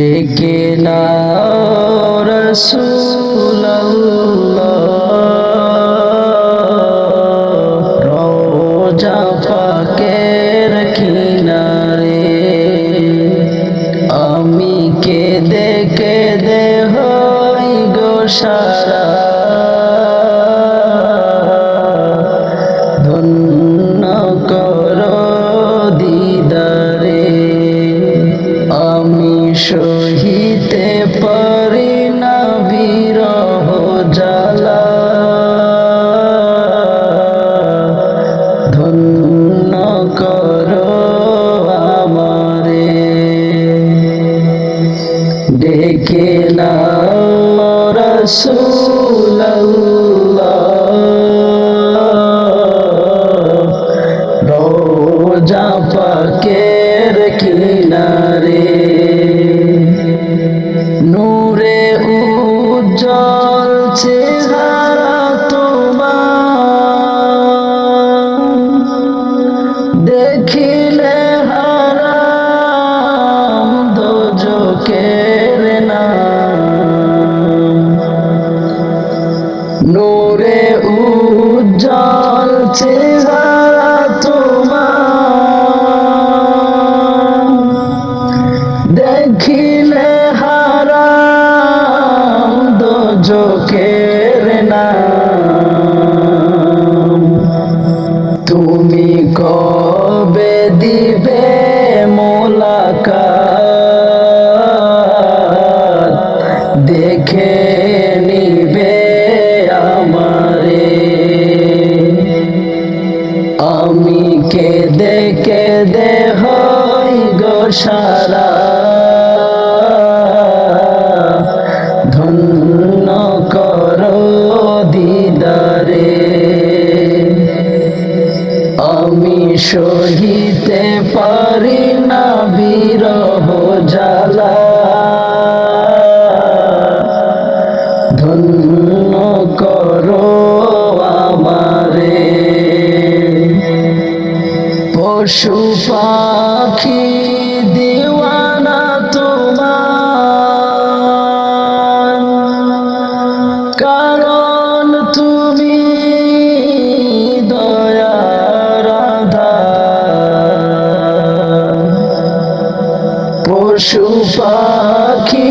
ডেকে না রোজা পাকের কিনারে আমি কেঁদে কেঁদে হই গো রসুল্লাহ রোজা পাকের কিনারে নূরে উজ্জ্বল চেহারা তোমার। দেখিলে হারাম নূরে উজ্জ্বল চেহারা তোমার। দেখিলে হারাম দোজকের কেঁদে কেঁদে হই গো সারা ধন্য কর দিদারে। আমি সহিতে পারি না বিরহ জ্বালা। পশু পাখি দিওয়ানা তোমার কারণ তুমি দয়ার আধার। পশু পাখি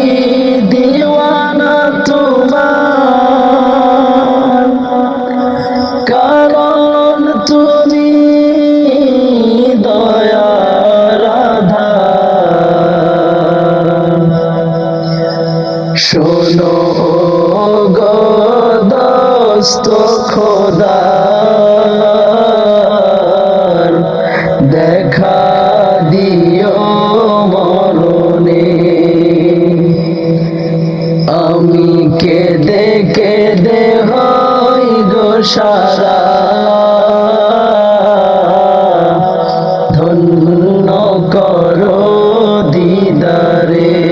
শোনো গদস্ত খোদার, দেখা দিও মরণে। আমি কেঁদে কেঁদে হই গো সারা। ধন্য করো দিদারে।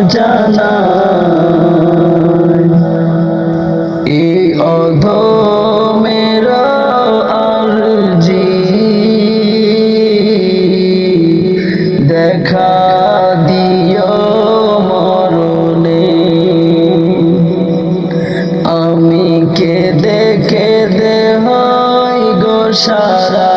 সালাম জানা এই অধমেরা আরজি। দেখা দিও মরণে। আমি কেঁদে কেঁদে হই গো সারা